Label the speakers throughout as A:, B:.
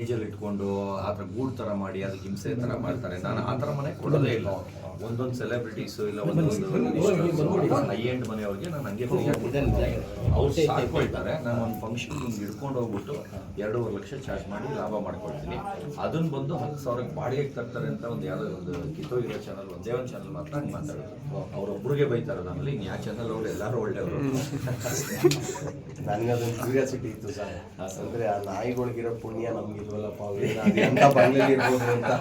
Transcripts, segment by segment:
A: ಕೇಜಲ್ಲಿ ಇಟ್ಕೊಂಡು ಆ ಥರ ಗೂಡ್ ತರ ಮಾಡಿ ಅದಕ್ಕೆ ಹಿಂಸೆ ತರ ಮಾಡ್ತಾರೆ. ನಾನು ಆ ಥರ ಮನೆ ಕೊಡೋದೇ ಇಲ್ಲ. ಒಂದೊಂದು ಸೆಲೆಬ್ರಿಟೀಸ್ ಇಲ್ಲ ಒಂದೊಂದು ಹೈ ಎಂಡ್ ಮನೆಯವ್ರಿಗೆ ನಾನು ಹಂಗೆ ಅವ್ರು ಸಾಕೊಳ್ತಾರೆ ನಾನು ಒಂದು ಫಂಕ್ಷನ್ ಹಿಂಗೆ ಹಿಡ್ಕೊಂಡು ಹೋಗ್ಬಿಟ್ಟು ಎರಡೂವರೆ ಲಕ್ಷ ಚಾರ್ಜ್ ಮಾಡಿ ಲಾಭ ಮಾಡ್ಕೊಳ್ತೀನಿ. ಅದನ್ನ ಬಂದು ಹತ್ತು ಸಾವಿರಕ್ಕೆ ಬಾಡಿಗೆಗೆ ತರ್ತಾರೆ ಅಂತ ಒಂದು ಯಾವುದೋ ಒಂದು ಕಿತ್ತೋಗಿರೋ ಚಾನಲ್ ಒಂದೇ ಒಂದು ಚಾನಲ್ ಮಾತ್ರ ಹಂಗೆ ಮಾತಾಡೋದು. ಅವ್ರೊಬ್ರಿಗೆ ಬೈತಾರೆ ನಮ್ಮಲ್ಲಿ ಇನ್ನು ಯಾವ ಚಾನಲ್ ಅವ್ರು ಎಲ್ಲರೂ ಒಳ್ಳೆಯವರು.
B: ನನಗೆ ಅದೊಂದು ಕ್ಯೂರಿಯಾಸಿಟಿ ಇತ್ತು ಸರ್. ಅಂದರೆ ಆ ನಾಯಿಗಳಿಗಿರೋ ಪುಣ್ಯ ನಮ್ಗೆ ಇಲ್ವಲ್ಲಪ್ಪ ಅಂತ ಬಂದಿರ್ಬೋದು ಇರ್ಬೋದು ಅಂತ.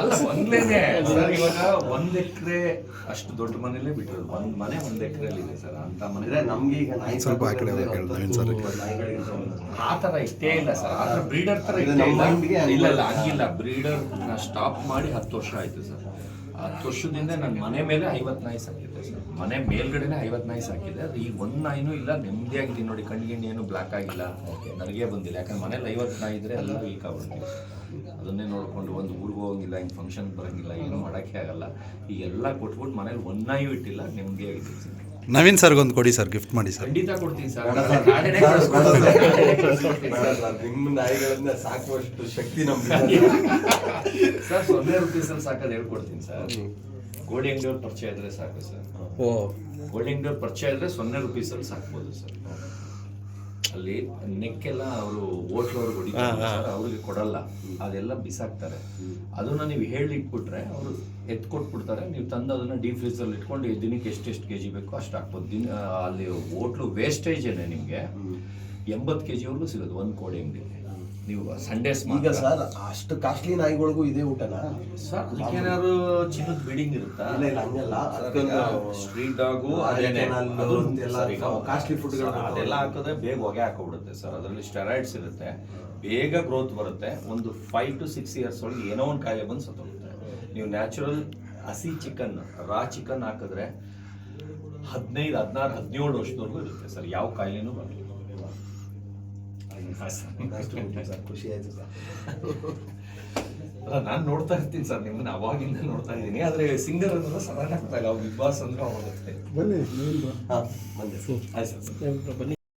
A: ಅಲ್ಲ ಬಂಗ್ಲೇನೆ. ಸರ್ ಇವಾಗ ಒಂದ್ ಎಕರೆ ಅಷ್ಟು ದೊಡ್ಡ ಮನೇಲೆ ಬಿಟ್ಟಿರೋದು. ಒಂದ್ ಮನೆ ಒಂದ್ ಎಕರೆಯಲ್ಲಿ ಇದೆ ಸರ್ ಅಂತ ಮನೆ.
B: ನಮ್ಗೆ ಈಗ ನಾಯಿ
C: ಸ್ವಲ್ಪ ಆ ಕಡೆ
A: ತರ ಇಷ್ಟೇ ಇಲ್ಲ ಸರ್ ಆ ತರ ಬ್ರೀಡರ್ ತರ
B: ಇದು ನಮ್ಮ
A: ಇಲ್ಲ. ಇಲ್ಲ ಇಲ್ಲ ಹಂಗಿಲ್ಲ. ಬ್ರೀಡರ್ ಸ್ಟಾಪ್ ಮಾಡಿ ಹತ್ತು ವರ್ಷ ಆಯ್ತು ಸರ್. ಹತ್ತು ವರ್ಷದಿಂದ ನನ್ನ ಮನೆ ಮೇಲೆ ಐವತ್ತು ನಾಯಿ ಸಾಕಿದೆ ಸರ್. ಮನೆ ಮೇಲ್ಗಡೆನೆ ಐವತ್ತು ನಾಯಿ ಸಾಕಿದೆ. ಅದು ಈಗ ಒಂದು ನಾಯಿನೂ ಇಲ್ಲ ನೆಮ್ಮದಿಯಾಗಿದ್ದೀನಿ ನೋಡಿ ಕಣ್ಗಿಣ್ಣಿ ಏನು ಬ್ಲಾಕ್ ಆಗಿಲ್ಲ. ನನಗೆ ಬಂದಿಲ್ಲ. ಯಾಕಂದ್ರೆ ಮನೇಲಿ ಐವತ್ತು ನಾಯಿ ಇದ್ರೆ ಎಲ್ಲ ವೀಕ್ ಆಗ್ಬಿಡ್ತೀವಿ ಅದನ್ನೇ ನೋಡಿಕೊಂಡು ಒಂದು ಊರಿಗೆ ಹೋಗಂಗಿಲ್ಲ ಹಿಂಗೆ ಫಂಕ್ಷನ್ ಬರೋಂಗಿಲ್ಲ ಏನು ಮಾಡೋಕ್ಕೆ ಆಗಲ್ಲ. ಈಗ ಎಲ್ಲ ಕೊಟ್ಬಿಟ್ಟು ಮನೇಲಿ ಒಂದು ನಾಯಿ ಇಟ್ಟಿಲ್ಲ ನೆಮ್ಮದಿಯಾಗಿದ್ದೀನಿ ಸರ್.
C: ನವೀನ್ ಸರ್ಗೆ ಒಂದು ಕೊಡಿ ಸರ್ ಗಿಫ್ಟ್ ಮಾಡಿ ಸರ್.
A: ಖಂಡಿತ ಕೊಡ್ತೀನಿ ಸರ್.
B: ಸರ್.
A: ನಾಳೆನೇ ಕಳ್ಸ್ಕೊಡ್ತೀನಿ.
B: ಸರ್.
A: ನಾಳೆನೇ ಕಳ್ಸ್ಕೊಡ್ತೀನಿ ಸರ್.
B: ಸರ್, ನಿಮ್ಮ ನಾಯಿಗಳನ್ನ ಸಾಕುವಷ್ಟು ಶಕ್ತಿ ನಮ್ಗೆ
A: ಸರ್ ಸೊನ್ನೆ ರುಪೀಸಲ್ಲಿ ಸಾಕೋದು ಹೇಳ್ಕೊಡ್ತೀನಿ ಸರ್. ಗೋಲ್ಡ್ ಅಂಗಡಿಯವ್ರ ಪರಿಚಯ ಇದ್ರೆ ಸಾಕು ಸರ್.
C: ಓ
A: ಗೋಲ್ಡ್ ಅಂಗಡಿಯವ್ರ ಪರಿಚಯ ಇದ್ರೆ ಸೊನ್ನೆ ರುಪೀಸಲ್ಲಿ ಸಾಕ್ಬೋದು ಸರ್. ಅಲ್ಲಿ ನೆಕ್ಕೆಲ್ಲ ಅವರು ಹೋಟ್ಲವ್ರು ಹೊಡಿತಾರೆ. ಸರ್ ಅವ್ರಿಗೆ ಕೊಡಲ್ಲ. ಅದೆಲ್ಲ ಬಿಸಾಕ್ತಾರೆ. ಅದನ್ನ ನೀವು ಹೇಳಿ ಇಟ್ಬಿಟ್ರೆ ಅವರು ಎತ್ ಕೊಟ್ಬಿಡ್ತಾರೆ ನೀವು ತಂದು ಅದನ್ನ ಡೀಪ್ ಫ್ರೀಸಲ್ಲಿ ಇಟ್ಕೊಂಡು ಈ ದಿನಕ್ಕೆ ಎಷ್ಟೆಷ್ಟು ಕೆ ಜಿ ಬೇಕು ಅಷ್ಟು ಹಾಕ್ಬೋದು. ದಿನ ಅಲ್ಲಿ ಓಟ್ಲು ವೇಸ್ಟೇಜ್ ಏನೇ ನಿಮಗೆ? ಎಂಬತ್ತು ಕೆ ಜಿವರೆಗೂ ಸಿಗೋದು ಒಂದು ಕೋಡಿ ಅಂಗಡಿ ನೀವು ಸಂಡೇಸ್
B: ಈಗ ಸರ್ ಅಷ್ಟು ಕಾಸ್ಟ್ಲಿ ನಾಯಿಗಳಿಗೂ ಇದೇ ಊಟನ?
A: ಸರ್ ಅದಕ್ಕೇನಾದ್ರು ಚಿನ್ನದ ಬಿಲ್ಡಿಂಗ್ ಇರುತ್ತಾ?
B: ಇಲ್ಲ ಇಲ್ಲ ಹಂಗಲ್ಲ. ಅದಕ್ಕೊಂದು
A: ಸ್ಟ್ರೀಟ್ ಡಾಗು ಅದೇನೆ
B: ಗಳು
A: ಸರ್, ಅದೆಲ್ಲ ಹಾಕಿದ್ರೆ ಬೇಗ ಹೊಗೆ ಹಾಕೋಬಿಡುತ್ತೆ ಸರ್. ಅದರಲ್ಲಿ ಸ್ಟೆರಾಯ್ಡ್ಸ್ ಇರುತ್ತೆ. ಬೇಗ ಗ್ರೋತ್ ಬರುತ್ತೆ. ಒಂದು ಫೈವ್ ಟು ಸಿಕ್ಸ್ ಇಯರ್ಸ್ ಒಳಗೆ ಏನೋ ಒಂದು ಕಾಯಿಲೆ ಬಂದು ಸತ್ತೋಗುತ್ತೆ. ನೀವು ನ್ಯಾಚುರಲ್ ಹಸಿ ಚಿಕನ್ ರಾ ಚಿಕನ್ ಹಾಕಿದ್ರೆ ಹದಿನೈದು ಹದಿನಾರು ಹದಿನೇಳು ವರ್ಷದವರೆಗೂ ಇರುತ್ತೆ ಸರ್. ಯಾವ ಕಾಯಿಲೆನೂ ಬರಲ್ಲ.
B: ಅಷ್ಟು ಊಟ ಸರ್ ಖುಷಿ ಆಯ್ತು ಸರ್.
A: ಅಲ್ಲ ನಾನು ನೋಡ್ತಾ ಇರ್ತೀನಿ ಸರ್ ನಿಮ್ಮನ್ನ ಅವಾಗಿಂದ ನೋಡ್ತಾ ಇದ್ದೀನಿ. ಆದ್ರೆ ಸಿಂಗರ್ ಅಂದ್ರೆ ಸಡನ್ ಆಗ್ತಾ ಇಲ್ಲ ಬಿಗ್ ಬಾಸ್ ಅಂದ್ರೆ ಅವಾಗ
D: ಬನ್ನಿ
B: ಹಾ ಬಂದೆ
A: ಆಯ್ತು ಸರ್